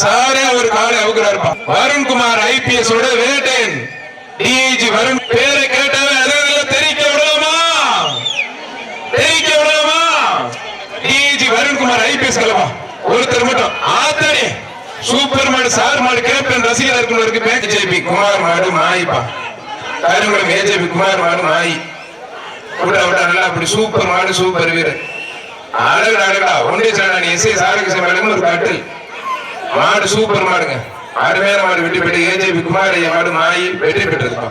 சாரே அவர் காலை அவுக்குறாருப்பா. வருண்குமார் ஐபிஎஸ் ஓட வேட்டையன் டிஐஜி வருண் பேரை கேட்டாவே அதுல தெரிக்க விடலாமா? தெரிவிக்க விடலாமா? டிஐஜி வருண்குமார் ஐபிஎஸ் கலப்பா ஒருத்தர் மட்டும். ஆத்தடி சூப்பர் மாடு சார் மாடு கேப்டன் ரசிகர் இருக்கிறவருக்கு பேஜேபி குமார் மாடு மாயிப்பா. கருங்குளம் ஏஜேபி குமார் மாடு மாயி. விட்டா விட்டா நல்லா அப்படி சூப்பர் மாடு சூப்பர் வீரர். அழகு அழகா ஒன்றிய சாரணி எஸ்ஐ சாரகிருஷ்ண மேடம் ஒரு கட்டில். மாடு சூப்பர் மாடுங்க. அருமையான மாடு வெற்றி பெற்று ஏஜேபி குமார் மாடு மாயி வெற்றி பெற்றதுப்பா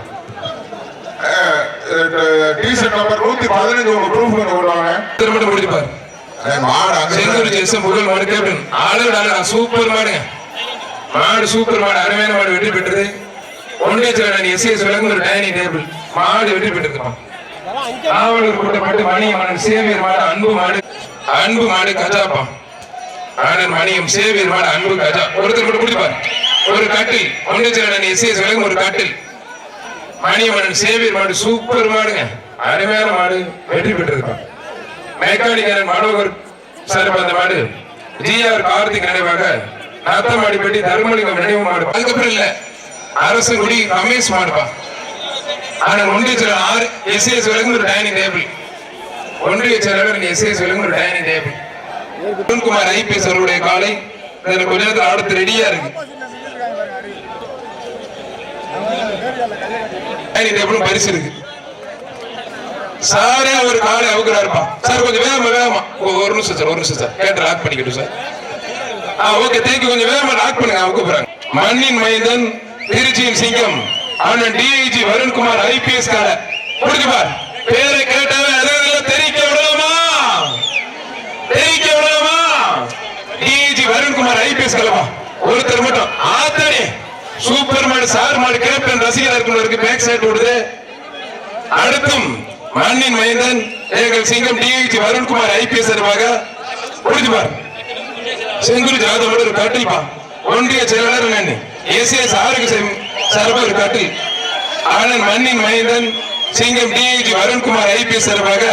டிஷர்ட் நம்பர் நூத்தி பதினஞ்சு உங்க ப்ரூஃப் கொண்டு வாங்க. திரும்ப முடிப்பார். மாடு செங்கூர் ஜெசம் புகழ் மாடு கேப்டன். அழகுடா அழகா சூப்பர் மாடுங்க. மாடு சூப்பர் மாடு அருமையான மாடு வெற்றி பெற்றது. ஒன்றிய சேனல் எஸ்ஐ விளங்கும் ஒரு டைனிங் டேபிள். மாடு வெற்றி பெற்றதுப்பா ஆவலூர் கூட்டப்பட்டு மணியம்மன் சேவியர் மாடு அன்பு மாடு அன்பு மாடு கஜாப்பா ஆனந்த் மணியம் சேவியர் அன்பு கஜா. ஒருத்தர் மட்டும் பாரு ஒரு கட்டில் ஒன்றியச்சேரன் எஸ்எஸ் விலங்கு ஒரு கட்டில். மணியம்மன் சேவியர் மாடு சூப்பர் மாடுங்க. அருமையான மாடு வெற்றி பெற்றிருக்கான். மெக்கானிக்கல் மனோகர் சார் அந்த மாடு. ஜிஆர் கார்த்திக் நினைவாக நத்தமாடிப்பட்டி தர்மலிங்கம் நினைவு மாடு. அதுக்கப்புறம் இல்ல அரசு குடி ரமேஷ் மாடுப்பா. ஆனா ஒன்றிய செயலர் ஆறு எஸ்ஏஎஸ் விலங்கு ஒரு டைனிங் டேபிள். ஒன்றிய செயலாளர் எஸ்ஏஎஸ் விலங்கு ஒரு டைனிங் டேபிள். அருண்குமார் ஐபிஎஸ் அவருடைய காலை கொஞ்ச நேரத்தில் அடுத்து ரெடியா இருக்கு. டேபிளும் பரிசு இருக்கு? சாரே ஒரு காலை சார் கொஞ்சம் வேகமா வேகமா. ஒரு நிமிஷம் சார் ஒரு நிமிஷம் சார். கேட்டு லாக் பண்ணிக்கிட்டு சார். ஆ ஓகே தேங்க்யூ கொஞ்சம் வேகமா லாக் பண்ணுங்க அவங்க கூப்பிடுறாங்க மண்ணின் மைந்தன் திருச்சியின் சிங்கம். அண்ணன் டிஐஜி வருண்குமார் ஐபிஎஸ் கால. புரிஞ்சு பார் பேரை கேட்டாவே அதெல்லாம் தெரிவிக்க விடலாமா தெரிவிக்க விடலாமா டிஐஜி வருண்குமார் ஐபிஎஸ் ஒருத்தர் மட்டும். ஆத்தடி சூப்பர் மாடு சார் மாடு கேப்டன் ரசிகர் இருக்கிறவருக்கு பேக் சைடு விடுது அடுத்தும் மண்ணின் மைந்தன் எங்கள் சிங்கம் டிஹெச் வருண்குமார் ஐபிஎஸ் சார்பாக புரிஞ்சுப்பார் செங்குரு ஜாதவோட ஒரு கட்டில்பா ஒன்றிய செயலாளர் நான் எஸ்எஸ் ஆரோக்கிய சார்பாக ஒரு கட்டில். ஆனந்த் மண்ணின் மைந்தன் சிங்கம் டிஹெச் வருண்குமார் ஐபிஎஸ் சார்பாக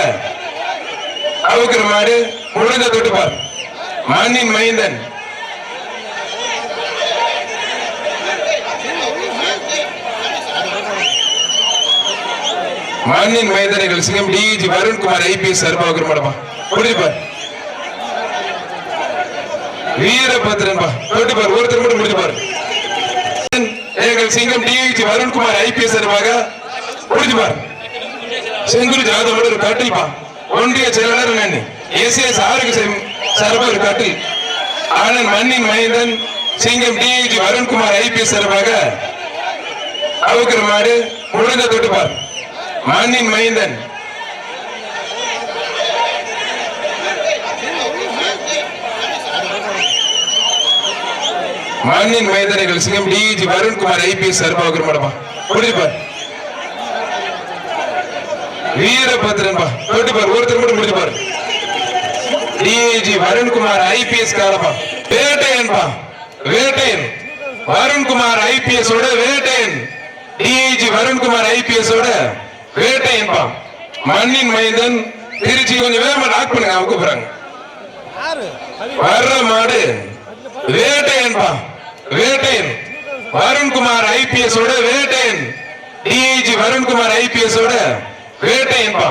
அவுக்கிற மாடு முடிஞ்ச தொட்டுப்பார் மண்ணின் மைந்தன் மண்ணின் மைதானிகள் சிங்கம் டிஜி வருண்குமார் ஐபிஎஸ் சார்பாக மாடப்பா முடிஞ்சுப்பார் வீரபத்ரன் பா தொட்டுப்பார் ஒருத்தர் மட்டும் முடிஞ்சுப்பார் எங்கள் சிங்கம் டிஜி வருண்குமார் ஐபிஎஸ் சார்பாக முடிஞ்சுப்பார் செங்குரு ஜாதவோட ஒரு கட்டில்பா ஒன்றிய செயலாளர் நான் எஸ்எஸ் ஆரோக்கிய சார்பாக ஒரு கட்டில். ஆனந்த் மண்ணின் மைந்தன் சிங்கம் டிஐஜி வருண்குமார் ஐபிஎஸ் சார்பாக அவுக்கிற மாடு முடிஞ்ச தொட்டுப்பார் மண்ணின் மைந்தன். மண்ணின் மைந்தனைகள் சிங்கம் டிஜி வருண்குமார் ஐபிஎஸ் சார்பாக அவுக்கிற புரிஞ்சுப்பார் வீரபத்ரன்பா தொட்டுப்பார் ஒருத்தர் மட்டும் முடிச்சுப்பார் டிஜி வருண்குமார் ஐபிஎஸ் காரப்பா. வேட்டையன்பா வேட்டையன். வருண்குமார் ஐபிஎஸ் ஓட வேட்டையன். டிஜி வருண்குமார் ஐபிஎஸ் ஓட வேட்டையன் பா மண்ணின் மைந்தன் திருச்சி கொஞ்சம் வேகமா லாக் பண்ணுங்க அவங்க கூப்பிடுறாங்க. வர்ற மாடு. வேட்டையன் பா. வேட்டையன். வருண்குமார் ஐபிஎஸ் ஓட வேட்டையன். டிஐஜி வருண்குமார் ஐபிஎஸ் ஓட வேட்டையன் பா.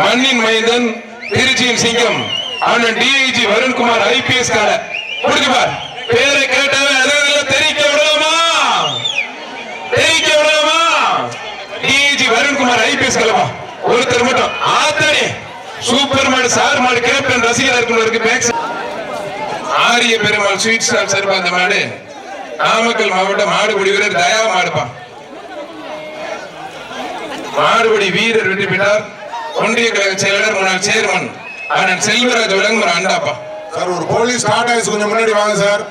மண்ணின் மைந்தன் திருச்சியின் சிங்கம். அண்ணன் டிஐஜி வருண்குமார் ஐபிஎஸ் கால புரிஞ்சு பார் பேரை கேட்டாவே அதெல்லாம் தெரிவிக்க விடலாமா தெரிவிக்க விடலாமா வருண்குமார் ஐபிஎஸ் கலவா ஒருத்தர் மட்டும். ஆத்தடி சூப்பர் மாடு சார் மாடு கேப்டன் ரசிகர் இருக்கிறவருக்கு ஆரிய பெருமாள் ஸ்வீட் ஸ்டால் சார்பா அந்த மாடு. நாமக்கல் மாவட்டம் மாடுபிடி வீரர் தயா மாடுப்பா. மாடுபிடி வீரர் வெற்றி பெற்றார். ஒன்றிய கழக செயலாளர் முன்னாள் சேர்மன் அண்ணன் செல்வராஜ் விளங்குற அண்டாப்பா. சார் ஒரு போலீஸ் டாடா ஏஸ் கொஞ்சம் முன்னாடி வாங்க சார்.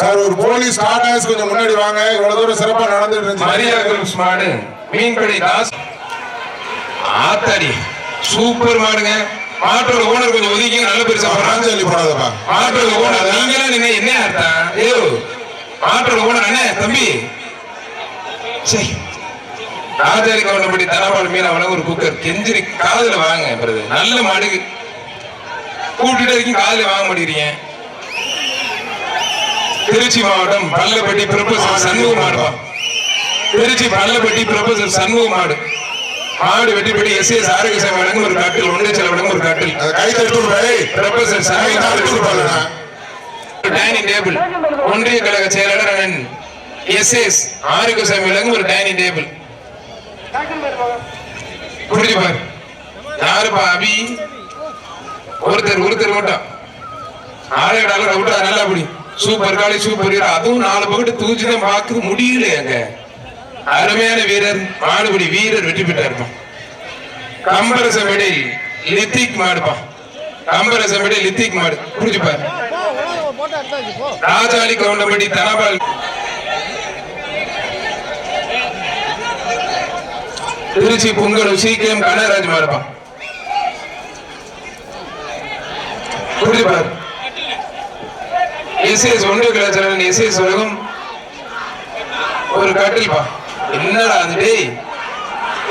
சார் ஒரு போலீஸ் டாடா ஏஸ் கொஞ்சம் முன்னாடி வாங்க. இவ்வளவு தூரம் சிறப்பா நடந்துட்டு இருந்துச்சு. மரியா குரூப்ஸ் மாடு மீன்பிடி தாஸ் ஆத்தாடி சூப்பர் மாடுங்க. மாட்டோட ஓனர் கொஞ்சம் ஒதுக்கி நல்ல பெருசா போறாங்க ராஞ்சலி போடாதப்பா. மாட்டோட ஓனர் நீங்களா நின்று என்ன அர்த்தம்? ஐயோ மாட்டோட ஓனர் அண்ணே தம்பி. சரி ராஜாரி கவுண்டபடி தனபால் மீன் அவன ஒரு குக்கர். கெஞ்சிரி காதுல வாங்க பிறகு நல்ல மாடுக்கு. கூட்டிட்டு இருக்கீங்க காதுல வாங்க மாட்டேங்கிறீங்க. திருச்சி மாவட்டம் பள்ளப்பட்டி ப்ரொஃபசர் சண்முக மாடுப்பா திருச்சி பள்ளப்பட்டி ப்ரொஃபசர் சண்முக மாடு. மாடு வெட்டிப்படி எஸ் எஸ் ஆரோக்கியசாமி வழங்கும் ஒரு காட்டில் ஒன்றே செல வழங்கும் ஒரு காட்டில். கை பாருங்க டைனிங் டேபிள் ஒன்றிய கழக செயலாளர் அண்ணன் எஸ் எஸ் ஆரோக்கியசாமி வழங்கும் ஒரு டைனிங் டேபிள் புரிஞ்சு பாரு. யாருப்பா அபி? ஒருத்தர் ஒருத்தர் மட்டும். விட்டா நல்லா அப்படி சூப்பர் காலி சூப்பர் அதுவும் நாலு பக்கத்து தூச்சிதான் பார்க்க முடியல அங்க. அருமையான வீரர் மாடுபடி வீரர் வெற்றி பெற்றாருப்பா. கம்பரச விடை லித்திக் மாடுப்பா. கம்பரச விடை லித்திக் மாடு. புரிஞ்சு பாரு போட்டோ ராஜாளி கவுண்டம்பட்டி தனபால். திருச்சி பொங்கல் சீக்கிரம் கனகராஜ் மாறுப்பா புரியுது எஸ்எஸ் ஒன்று கலாச்சாரம் எஸ்எஸ் உலகம். ஒரு கட்டில்பா. என்னடா அது டேய்?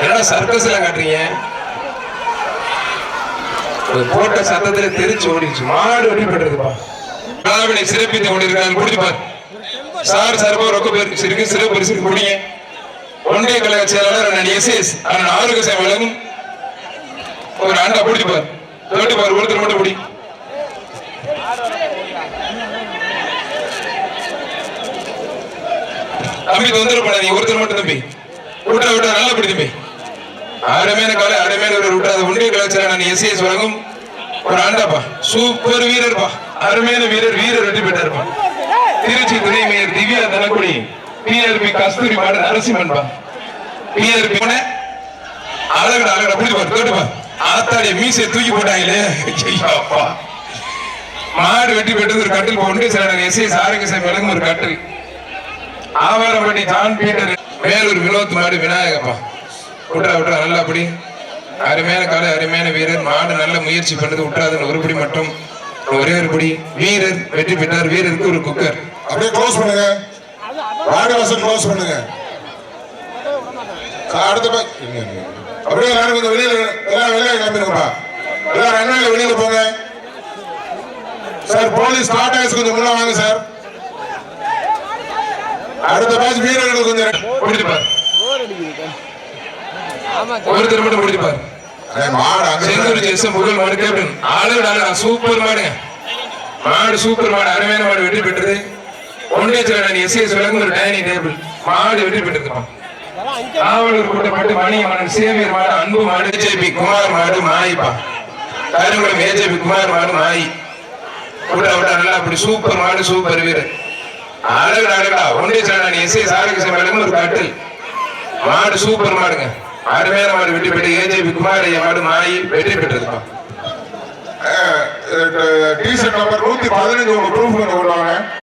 என்னடா சர்க்கஸ்ல காட்டுறீங்க? ஒரு போட்ட சத்தத்துல தெரிச்சு ஓடிடுச்சு. மாடு வெட்டி பெற்றதுப்பா விழாவினை சிறப்பித்து கொண்டிருக்கிறார்கள் குடிச்சு சார் சார்பா ரொக்க பரிசு சிறப்பு பரிசு குடிங்க. ஒன்றிய கழக செயலாளர் அண்ணன் எஸ் அண்ணன் ஆரோக்கிய விலகும் ஒரு ஆண்டா பிடிச்சு பார். பார் ஒருத்தர் மட்டும் பிடி. தம்பி தொந்தரவு பண்ணாதீங்க. ஒருத்தர் மட்டும் தம்பி. விட்டா விட்டா நல்லா பிடி தம்பி. அருமையான காலை அருமையான ஒரு விட்டா. அது ஒன்றிய கலாச்சாரம். நான் எஸ்எஸ் வழங்கும் ஒரு ஆண்டாப்பா. சூப்பர் வீரர்ப்பா. அருமையான வீரர் வீரர் வெற்றி பெற்றார்ப்பா. திருச்சி துணை மேயர் திவ்யா தனக்குடி பிஆர்பி கஸ்தூரி மாடு நரசிம்மன்பா. பிஆர்பி அழகட அழகட. புரிஞ்சு பாரு கேட்டு பாரு. ஆத்தாடிய மீசையை தூக்கி போட்டாங்களே. மாடு வெட்டி பெற்றது ஒரு கட்டில் ஒன்றிய செயலாளர் எஸ் எஸ் ஆரோக்கியசாமி வழங்கும் ஒரு கட்டில். ஆவாரப்பட்டி ஜான் பீட்டர் மேலூர் வினோத் மாடு விநாயகப்பா. விட்றா விட்றா நல்லா அப்படி அருமையான காலை அருமையான வீரர். மாடு நல்ல முயற்சி பண்ணது விட்டுறாதுன்னு ஒருபடி மட்டும். ஒரே ஒரு படி. வீரர் வெற்றி பெற்றார். வீரருக்கு ஒரு குக்கர். அப்படியே க்ளோஸ் பண்ணுங்க. வாடி க்ளோஸ் பண்ணுங்க. அடுத்த அப்படியே எல்லாரும் கொஞ்சம் வெளியில எல்லாம் வெளியில கிளம்பிடுங்கப்பா. எல்லாரும் என்ன வெளியில போங்க. சார் போலீஸ் ஸ்டார்ட் ஆயிடுச்சு. கொஞ்சம் முன்ன வாங்க சார். அடுத்த பேட்ச் வீரர்கள் கொஞ்சம் முடிச்சுப்பார் போர். அடிக்குது ஆமா ஒருத்தர் மட்டும் முடிச்சுப்பார் மாடு செந்தூர் ஜெசம் புகழ் மாடு கேப்டன் ஆளுட ஆளுடா சூப்பர் மாடுங்க மாடு சூப்பர் மாடு. அருமையான மாடு வெற்றி பெற்றது. ஒன்றிய செயலாளர் எஸ் எஸ் விளங்கும் ஒரு டைனிங் டேபிள் மாடு வெற்றி பெற்றிருக்கோம் காவலூர் கூட்டப்பட்டு மணியம்மன் சேவியர் மாடு அன்பு மாடு ஏஜேபி குமார் மாடு மாயிப்பா. கருங்குளம் ஏஜேபி குமார் மாடு மாயி. விட்டா நல்லா அப்படி சூப்பர் மாடு சூப்பர் வீரர். அழகுடா அழகுடா ஒன்றே செயலாளர் எஸ் எஸ் ஆரோக்கிய மேடம் ஒரு கட்டில் மாடு சூப்பர் மாடுங்க. அருமையான மாடு வெற்றி பெற்று ஏஜேபி குமார் ஐயா மாடு மாயி வெற்றி பெற்றிருக்கோம் டி நம்பர் நூத்தி பதினஞ்சு உங்க ப்ரூஃப் கொண்டு வருவாங்க.